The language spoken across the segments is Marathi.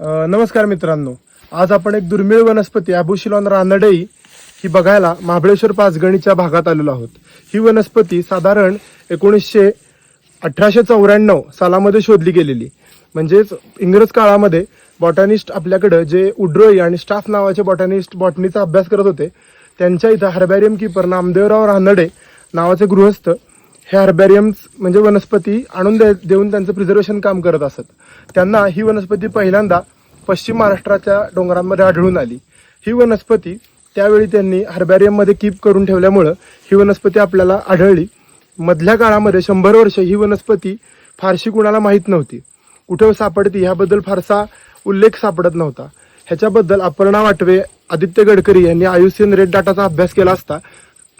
नमस्कार मित्रांनो. आज आपण एक दुर्मिळ वनस्पती अबुशिलॉन रानडई ही बघायला महाबळेश्वर पाचगणीच्या भागात आलेलो आहोत. ही वनस्पती साधारण एकोणीसशे अठराशे चौऱ्याण्णव सालामध्ये शोधली गेलेली. म्हणजेच इंग्रज काळामध्ये बॉटॅनिस्ट आपल्याकडं जे उड्रोई आणि स्टाफ नावाचे बॉटॅनिस्ट बॉटनीचा अभ्यास करत होते त्यांच्या इथं हर्बॅरियम कीपर नामदेवराव रानडे नावाचे गृहस्थ हे हर्बॅरियम्स म्हणजे वनस्पती आणून दे देऊन त्यांचं प्रिझर्वेशन काम करत असत. त्यांना ही वनस्पती पहिल्यांदा पश्चिम महाराष्ट्राच्या डोंगरांमध्ये आढळून आली. ही वनस्पती त्यावेळी त्यांनी हर्बॅरियममध्ये कीप करून ठेवल्यामुळं ही वनस्पती आपल्याला आढळली. मधल्या काळामध्ये शंभर वर्ष ही वनस्पती फारशी कुणाला माहीत नव्हती. कुठं सापडती ह्याबद्दल फारसा उल्लेख सापडत नव्हता. ह्याच्याबद्दल अपर्णा वाटवे आदित्य गडकरी यांनी आयुष्यन रेड डाटाचा अभ्यास केला असता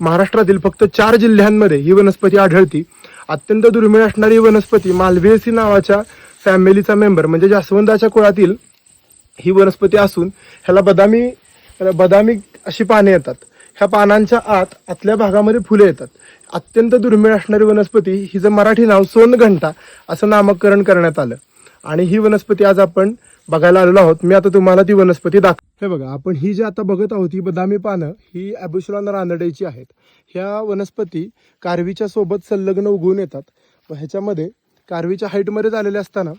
महाराष्ट्रातील फक्त चार जिल्ह्यांमध्ये ही वनस्पती आढळती. अत्यंत दुर्मिळ असणारी वनस्पती मालवेसी नावाच्या फॅमिलीचा मेंबर म्हणजे जास्वंदाच्या कुळातील ही वनस्पती असून ह्याला बदामी बदामी अशी पाने येतात. ह्या पानांच्या आत आतल्या भागामध्ये फुले येतात. अत्यंत दुर्मिळ असणारी वनस्पती हिचं मराठी नाव सोनघंटा असं नामकरण करण्यात आलं. आणि ही वनस्पती आज आपण बघायला आलेलो आहोत. मी आता तुम्हाला ती वनस्पती दाखव हे बघा आपण ही जी आता बघत आहोत ही बदामी पानं ही ॲबुशलॉन रानडेची आहेत. ह्या वनस्पती कारवीच्या सोबत संलग्न उगवून येतात. व ह्याच्यामध्ये कारवीच्या हाईटमध्ये झालेल्या असताना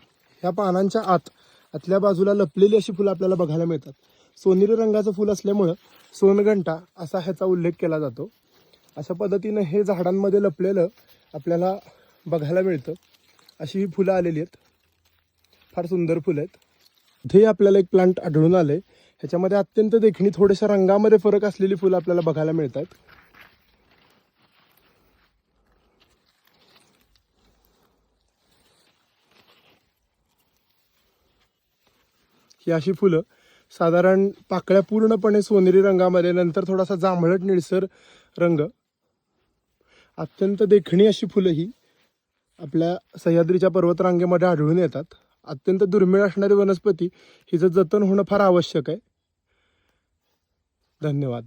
ह्या पानांच्या आत आतल्या बाजूला लपलेली अशी फुलं आपल्याला बघायला मिळतात. सोनेरी रंगाचं फुल असल्यामुळं सोनघंटा असा ह्याचा उल्लेख केला जातो. अशा पद्धतीनं हे झाडांमध्ये लपलेलं आपल्याला बघायला मिळतं. अशी ही फुलं आलेली आहेत. फार सुंदर फुलं आहेत. इथेही आपल्याला एक प्लांट आढळून आले ह्याच्यामध्ये अत्यंत देखणी थोड्याशा रंगामध्ये फरक असलेली फुलं आपल्याला बघायला मिळतात. ही अशी फुलं साधारण पाकळ्या पूर्णपणे सोनेरी रंगामध्ये नंतर थोडासा जांभळट निळसर रंग. अत्यंत देखणी अशी फुलं ही आपल्या सह्याद्रीच्या पर्वतरांगेमध्ये आढळून येतात. अत्यंत दुर्मिळ असणारी वनस्पती हिचं जतन होणं फार आवश्यक आहे. धन्यवाद.